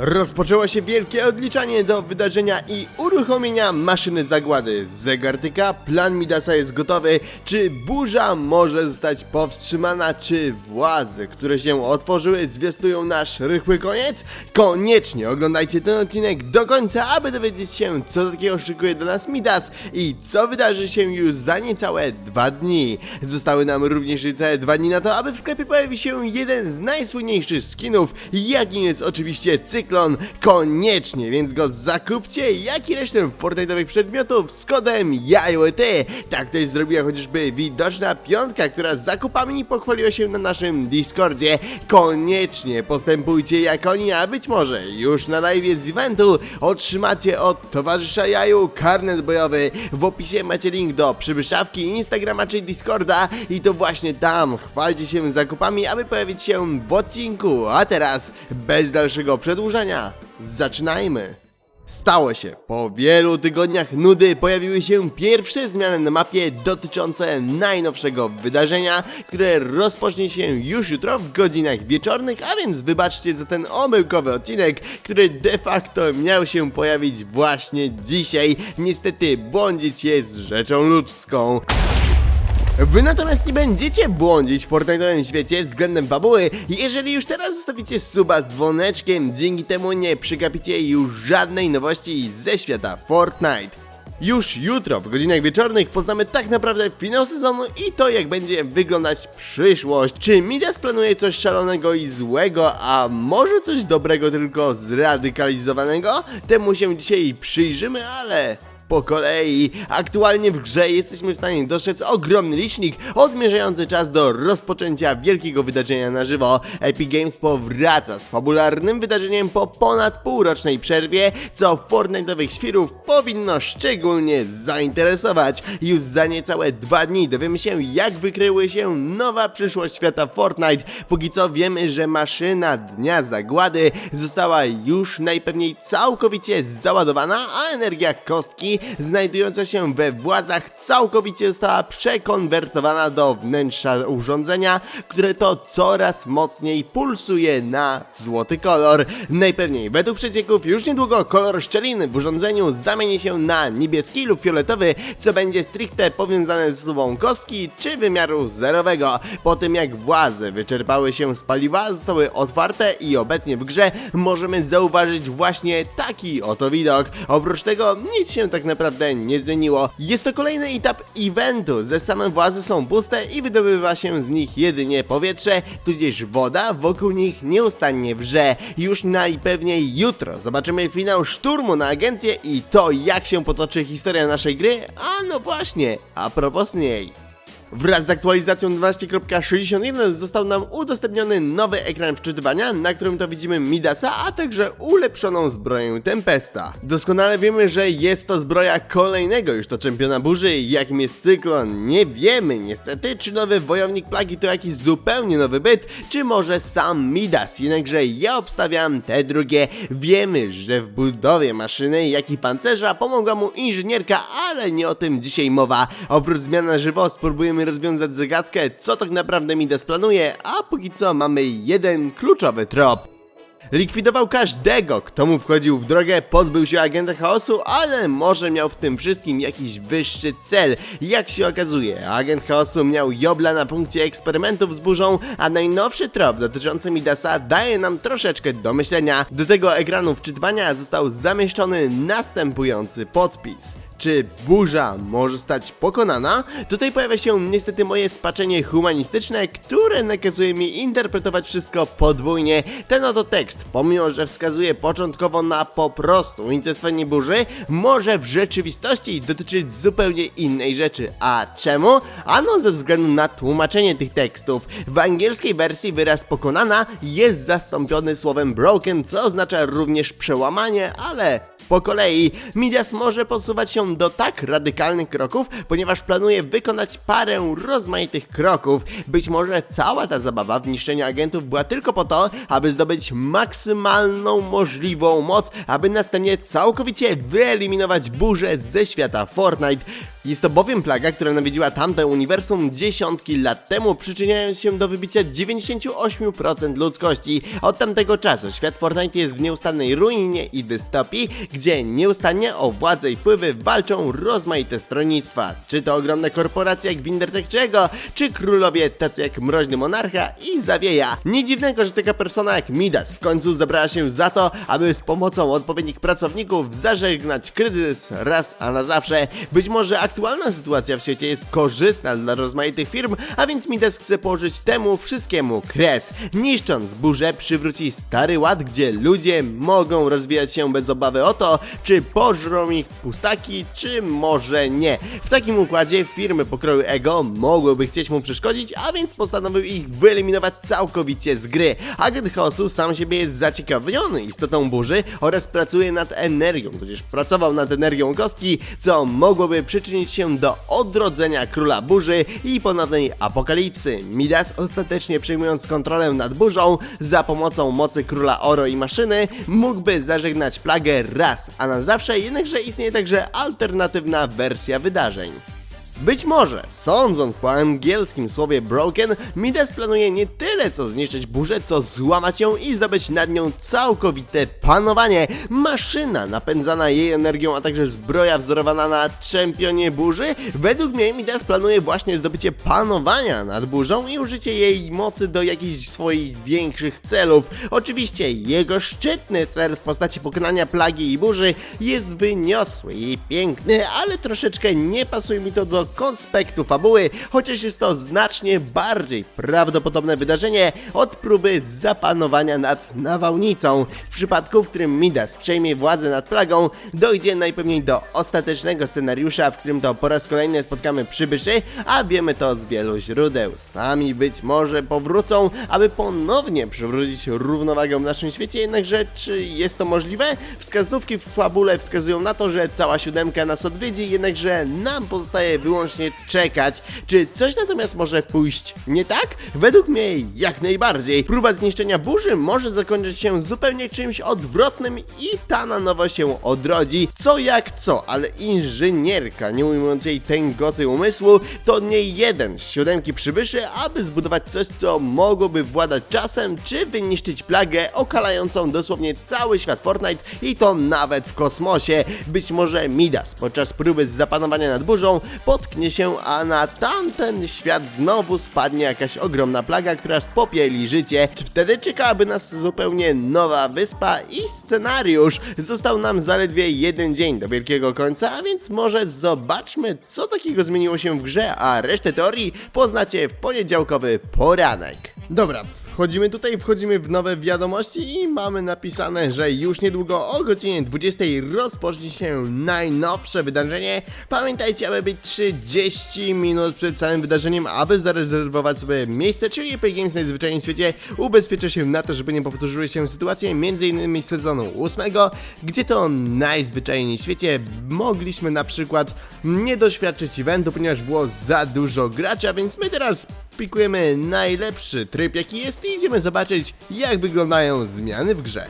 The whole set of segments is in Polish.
Rozpoczęło się wielkie odliczanie do wydarzenia i uruchomienia maszyny zagłady. Zegartyka, plan Midasa jest gotowy. Czy burza może zostać powstrzymana? Czy władze, które się otworzyły, zwiastują nasz rychły koniec? Koniecznie oglądajcie ten odcinek do końca, aby dowiedzieć się, co takiego szykuje dla nas Midas i co wydarzy się już za niecałe dwa dni. Zostały nam również niecałe dwa dni na to, aby w sklepie pojawił się jeden z najsłynniejszych skinów, jakim jest oczywiście cyklon. Koniecznie, więc go zakupcie, jak i resztę Fortnite'owych przedmiotów z kodem JAJOT. Tak też zrobiła chociażby widoczna piątka, która zakupami pochwaliła się na naszym Discordzie. Koniecznie postępujcie jak oni, a być może już na live z eventu otrzymacie od towarzysza Jaju karnet bojowy. W opisie macie link do przybyszawki, Instagrama czy Discorda i to właśnie tam chwalcie się zakupami, aby pojawić się w odcinku. A teraz, bez dalszego przedłużania, zaczynajmy! Stało się. Po wielu tygodniach nudy pojawiły się pierwsze zmiany na mapie dotyczące najnowszego wydarzenia, które rozpocznie się już jutro w godzinach wieczornych, a więc wybaczcie za ten omyłkowy odcinek, który de facto miał się pojawić właśnie dzisiaj. Niestety błądzić jest rzeczą ludzką. Wy natomiast nie będziecie błądzić w Fortnite'owym świecie względem fabuły, jeżeli już teraz zostawicie suba z dzwoneczkiem, dzięki temu nie przegapicie już żadnej nowości ze świata Fortnite. Już jutro w godzinach wieczornych poznamy tak naprawdę finał sezonu i to jak będzie wyglądać przyszłość. Czy Midas planuje coś szalonego i złego, a może coś dobrego tylko zradykalizowanego? Temu się dzisiaj przyjrzymy, ale po kolei. Aktualnie w grze jesteśmy w stanie dostrzec ogromny licznik odmierzający czas do rozpoczęcia wielkiego wydarzenia na żywo. Epic Games powraca z fabularnym wydarzeniem po ponad półrocznej przerwie, co Fortnite'owych świrów powinno szczególnie zainteresować. Już za niecałe dwa dni dowiemy się jak wykryły się nowa przyszłość świata Fortnite. Póki co wiemy, że maszyna Dnia Zagłady została już najpewniej całkowicie załadowana, a energia kostki znajdująca się we władzach całkowicie została przekonwertowana do wnętrza urządzenia, które to coraz mocniej pulsuje na złoty kolor. Najpewniej według przecieków już niedługo kolor szczeliny w urządzeniu zamieni się na niebieski lub fioletowy, co będzie stricte powiązane z sobą kostki czy wymiaru zerowego. Po tym jak władze wyczerpały się z paliwa, zostały otwarte i obecnie w grze możemy zauważyć właśnie taki oto widok. Oprócz tego nic się tak naprawdę nie zmieniło. Jest to kolejny etap eventu. Ze same władze są puste i wydobywa się z nich jedynie powietrze, tudzież woda wokół nich nieustannie wrze. Już najpewniej jutro zobaczymy finał szturmu na agencję i to jak się potoczy historia naszej gry. A no właśnie, a propos niej. Wraz z aktualizacją 12.61 został nam udostępniony nowy ekran wczytywania, na którym to widzimy Midasa, a także ulepszoną zbroję Tempesta. Doskonale wiemy, że jest to zbroja kolejnego już to czempiona burzy, jakim jest Cyklon. Nie wiemy niestety, czy nowy wojownik plagi to jakiś zupełnie nowy byt, czy może sam Midas, jednakże ja obstawiam te drugie. Wiemy, że w budowie maszyny, jak i pancerza pomogła mu inżynierka, ale nie o tym dzisiaj mowa. Oprócz zmian na żywo spróbujemy rozwiązać zagadkę, co tak naprawdę Midas planuje, a póki co mamy jeden kluczowy trop. Likwidował każdego, kto mu wchodził w drogę, pozbył się agenta chaosu, ale może miał w tym wszystkim jakiś wyższy cel. Jak się okazuje, agent chaosu miał Jobla na punkcie eksperymentów z burzą, a najnowszy trop dotyczący Midasa daje nam troszeczkę do myślenia. Do tego ekranu wczytywania został zamieszczony następujący podpis. Czy burza może stać pokonana? Tutaj pojawia się niestety moje spaczenie humanistyczne, które nakazuje mi interpretować wszystko podwójnie. Ten oto tekst, pomimo że wskazuje początkowo na po prostu unicestwienie burzy, może w rzeczywistości dotyczyć zupełnie innej rzeczy. A czemu? Ano ze względu na tłumaczenie tych tekstów. W angielskiej wersji wyraz pokonana jest zastąpiony słowem broken, co oznacza również przełamanie, ale po kolei, Midas może posuwać się do tak radykalnych kroków, ponieważ planuje wykonać parę rozmaitych kroków. Być może cała ta zabawa w niszczeniu agentów była tylko po to, aby zdobyć maksymalną możliwą moc, aby następnie całkowicie wyeliminować burzę ze świata Fortnite. Jest to bowiem plaga, która nawiedziła tamte uniwersum dziesiątki lat temu, przyczyniając się do wybicia 98% ludzkości. Od tamtego czasu świat Fortnite jest w nieustannej ruinie i dystopii, gdzie nieustannie o władzę i wpływy walczą rozmaite stronnictwa. Czy to ogromne korporacje jak Wintertech czy Ego, czy królowie tacy jak Mroźny Monarcha i Zawieja. Nie dziwnego, że taka persona jak Midas w końcu zabrała się za to, aby z pomocą odpowiednich pracowników zażegnać kryzys raz a na zawsze. Być może aktualna sytuacja w świecie jest korzystna dla rozmaitych firm, a więc Midas chce położyć temu wszystkiemu kres. Niszcząc burzę przywróci stary ład, gdzie ludzie mogą rozwijać się bez obawy o to, czy pożrą ich pustaki, czy może nie. W takim układzie firmy pokroju Ego mogłyby chcieć mu przeszkodzić, a więc postanowił ich wyeliminować całkowicie z gry. Agent Chaosu sam siebie jest zaciekawiony istotą burzy oraz pracuje nad energią, tudzież pracował nad energią kostki, co mogłoby przyczynić się do odrodzenia króla burzy i ponownej apokalipsy. Midas ostatecznie przejmując kontrolę nad burzą za pomocą mocy króla Oro i maszyny mógłby zażegnać plagę raz, a na zawsze, jednakże istnieje także alternatywna wersja wydarzeń. Być może, sądząc po angielskim słowie broken, Midas planuje nie tyle co zniszczyć burzę, co złamać ją i zdobyć nad nią całkowite panowanie. Maszyna napędzana jej energią, a także zbroja wzorowana na czempionie burzy. Według mnie Midas planuje właśnie zdobycie panowania nad burzą i użycie jej mocy do jakichś swoich większych celów. Oczywiście jego szczytny cel w postaci pokonania plagi i burzy jest wyniosły i piękny, ale troszeczkę nie pasuje mi to do konspektu fabuły, chociaż jest to znacznie bardziej prawdopodobne wydarzenie od próby zapanowania nad nawałnicą. W przypadku, w którym Midas przejmie władzę nad plagą, dojdzie najpewniej do ostatecznego scenariusza, w którym to po raz kolejny spotkamy przybyszy, a wiemy to z wielu źródeł. Sami być może powrócą, aby ponownie przywrócić równowagę w naszym świecie, jednakże czy jest to możliwe? Wskazówki w fabule wskazują na to, że cała siódemka nas odwiedzi, jednakże nam pozostaje wyłącznie czekać. Czy coś natomiast może pójść nie tak? Według mnie jak najbardziej. Próba zniszczenia burzy może zakończyć się zupełnie czymś odwrotnym i ta na nowo się odrodzi. Co jak co, ale inżynierka, nie ujmując jej tęgoty umysłu, to nie jeden z siódemki przybyszy, aby zbudować coś, co mogłoby władać czasem, czy wyniszczyć plagę okalającą dosłownie cały świat Fortnite i to nawet w kosmosie. Być może Midas podczas próby zapanowania nad burzą potknie się, a na tamten świat znowu spadnie jakaś ogromna plaga, która spopieli życie. Czy wtedy czekałaby nas zupełnie nowa wyspa i scenariusz? Został nam zaledwie jeden dzień do wielkiego końca, a więc może zobaczmy, co takiego zmieniło się w grze, a resztę teorii poznacie w poniedziałkowy poranek. Dobra, Wchodzimy tutaj, wchodzimy w nowe wiadomości i mamy napisane, że już niedługo o godzinie 20 rozpocznie się najnowsze wydarzenie. Pamiętajcie, aby być 30 minut przed samym wydarzeniem, aby zarezerwować sobie miejsce, czyli Epic Games najzwyczajniej w świecie ubezpiecza się na to, żeby nie powtórzyły się sytuacje m.in. sezonu 8, gdzie to najzwyczajniej w świecie mogliśmy na przykład nie doświadczyć eventu, ponieważ było za dużo graczy, a więc my teraz pikujemy najlepszy tryb jaki jest i idziemy zobaczyć jak wyglądają zmiany w grze.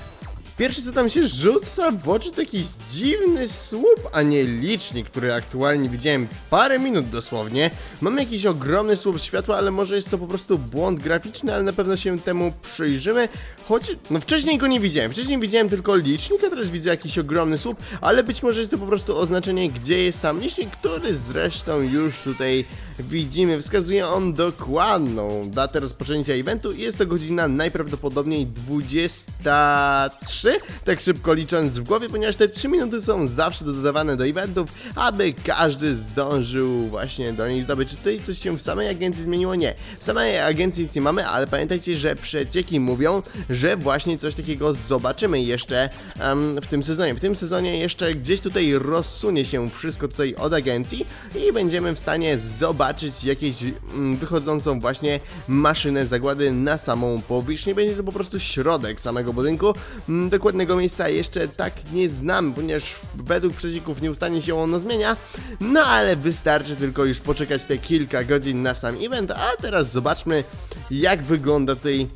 Pierwsze co tam się rzuca w oczy to jakiś dziwny słup, a nie licznik, który aktualnie widziałem parę minut dosłownie. Mamy jakiś ogromny słup światła, ale może jest to po prostu błąd graficzny, ale na pewno się temu przyjrzymy. Choć, no wcześniej go nie widziałem, wcześniej widziałem tylko licznik, a teraz widzę jakiś ogromny słup, ale być może jest to po prostu oznaczenie, gdzie jest sam licznik, który zresztą już tutaj widzimy. Wskazuje on dokładną datę rozpoczęcia eventu i jest to godzina najprawdopodobniej 23, tak szybko licząc w głowie, ponieważ te 3 minuty są zawsze dodawane do eventów, aby każdy zdążył właśnie do nich zdobyć. Czy tutaj coś się w samej agencji zmieniło? Nie. W samej agencji nic nie mamy, ale pamiętajcie, że przecieki mówią, że właśnie coś takiego zobaczymy jeszcze em, w tym sezonie. W tym sezonie jeszcze gdzieś tutaj rozsunie się wszystko tutaj od agencji i będziemy w stanie zobaczyć jakieś mm, wychodzącą właśnie maszynę zagłady na samą powierzchnię. Będzie to po prostu środek samego budynku. Mm, Dokładnego miejsca jeszcze tak nie znamy, ponieważ według przecików nieustannie się ono zmienia. No ale wystarczy tylko już poczekać te kilka godzin na sam event, a teraz zobaczmy jak wygląda tutaj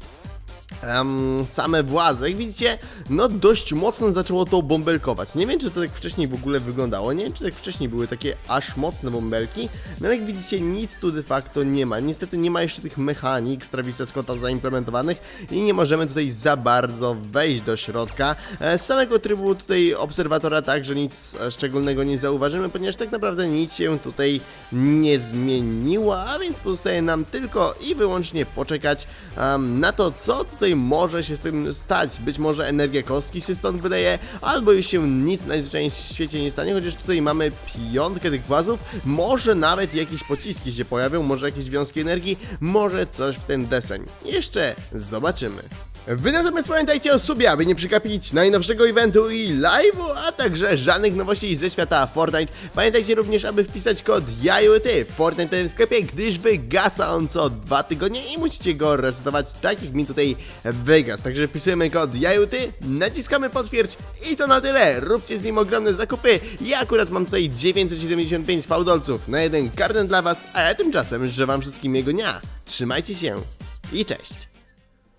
em, same władze. Jak widzicie, no dość mocno zaczęło to bąbelkować. Nie wiem, czy to tak wcześniej w ogóle wyglądało, nie wiem, czy tak wcześniej były takie aż mocne bąbelki, no ale jak widzicie, nic tu de facto nie ma. Niestety nie ma jeszcze tych mechanik z Travisa Scotta zaimplementowanych i nie możemy tutaj za bardzo wejść do środka. E, Z samego trybu tutaj obserwatora także nic e, szczególnego nie zauważymy, ponieważ tak naprawdę nic się tutaj nie zmieniło, a więc pozostaje nam tylko i wyłącznie poczekać em, na to, co tutaj może się z tym stać. Być może energia kostki się stąd wydaje, albo już się nic najzwyczajniej w świecie nie stanie, chociaż tutaj mamy piątkę tych głazów, może nawet jakieś pociski się pojawią, może jakieś wiązki energii, może coś w ten deseń. Jeszcze zobaczymy. Wy natomiast pamiętajcie o subie, aby nie przegapić najnowszego eventu i live'u, a także żadnych nowości ze świata Fortnite. Pamiętajcie również, aby wpisać kod JAJUT w Fortnite w sklepie, gdyż wygasa on co dwa tygodnie i musicie go resetować tak jak mi tutaj wygasł. Także wpisujemy kod JAJUT, naciskamy potwierdź i to na tyle. Róbcie z nim ogromne zakupy. Ja akurat mam tutaj 975 fałdolców na jeden karnet dla was, a ja tymczasem życzę wam wszystkim miłego dnia. Trzymajcie się i cześć!